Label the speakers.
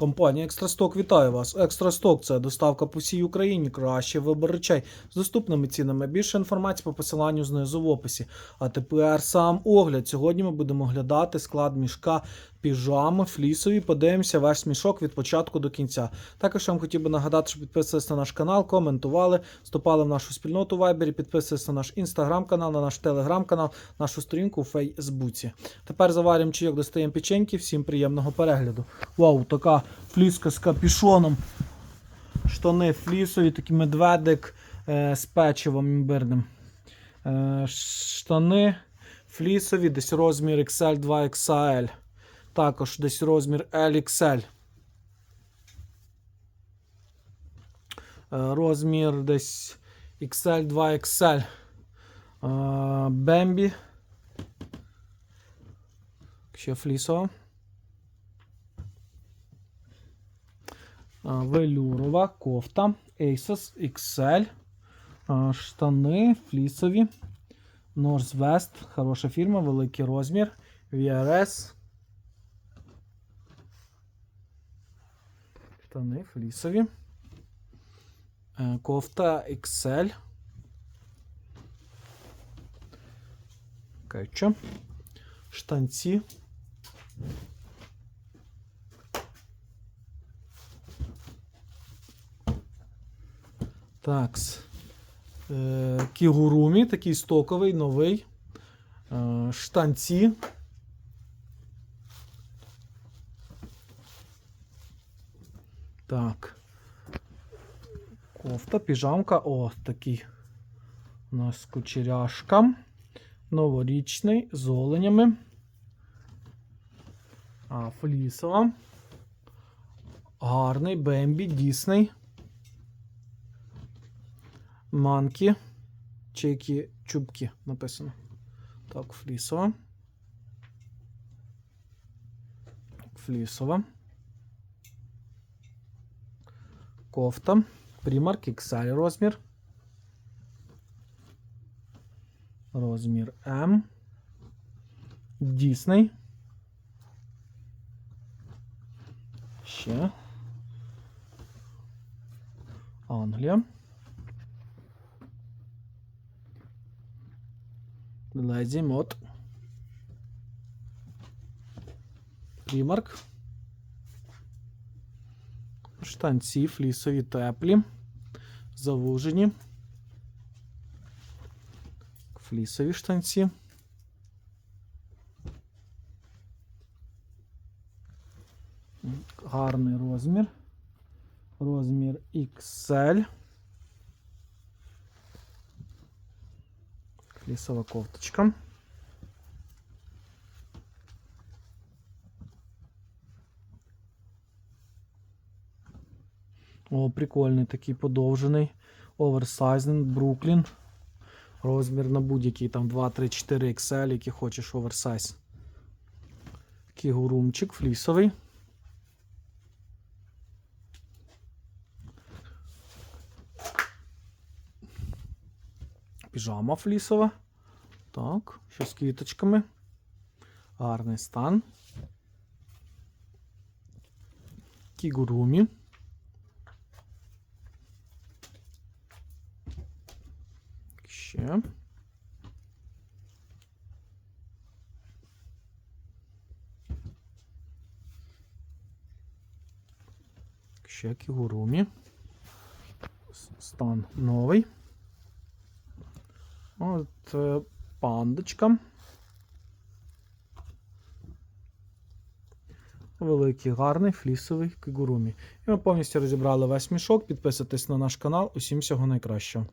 Speaker 1: Компанія Екстрасток вітає вас. Екстрасток це доставка по всій Україні. Кращий вибір речей з доступними цінами. Більше інформації по посиланню знизу в описі. А тепер сам огляд. Сьогодні ми будемо оглядати склад мішка піжами флісові. Подивимося весь мішок від початку до кінця. Також я вам хотів би нагадати, що підписувалися на наш канал, коментували, вступали в нашу спільноту в Вайбері, підписувалися на наш інстаграм-канал, на наш телеграм-канал, нашу сторінку у Фейсбуці. Тепер заваримо чайок, достаємо печеньки. Всім приємного перегляду. Вау, така фліска з капюшоном. Штани флісові, такий медведик е, з печивом імбирним. Е, штани флісові, десь розмір XL 2XL. Також десь розмір LXL. Е, розмір десь XL 2XL. Е, Бембі. Ще флісова. Велюрова кофта Asos XL. Штани флісові. Northwest. Хороша фірма, великий розмір. VRS. Штани флісові. Е, Кофта XL. Кетчо. Штанці. Такс. Е, Кігурумі, такий стоковий, новий. Е, Штанці. Так. Кофта, піжамка. О, такий у нас кучеряшка. Новорічний з оленями. А, флісова. Гарний Бембі, Дісней. Манкі. Чекі чубки написано. Так, флісова. Флісова. Кофта. Примарк XL розмір. Розмір М. Дісней. Ще. Англія. Леді мод. Примарк. Штанці флісові теплі. Завужені. Флісові штанці. Гарний розмір. Розмір XL. Флісова кофточка. О, прикольний такий подовжений. Оверсайзний, Бруклін. Розмір на будь-який там 2, 3, 4 XL, який хочеш оверсайз. Кігурумчик флісовий. Піжама флісова. Так, що з квіточками. Гарний стан. Кігурумі. Ще. Ще кігурумі. Стан новий. От е, пандочка. Великий, гарний флісовий кигурумі. І ми повністю розібрали весь мішок. Підписуйтесь на наш канал. Усім всього найкращого.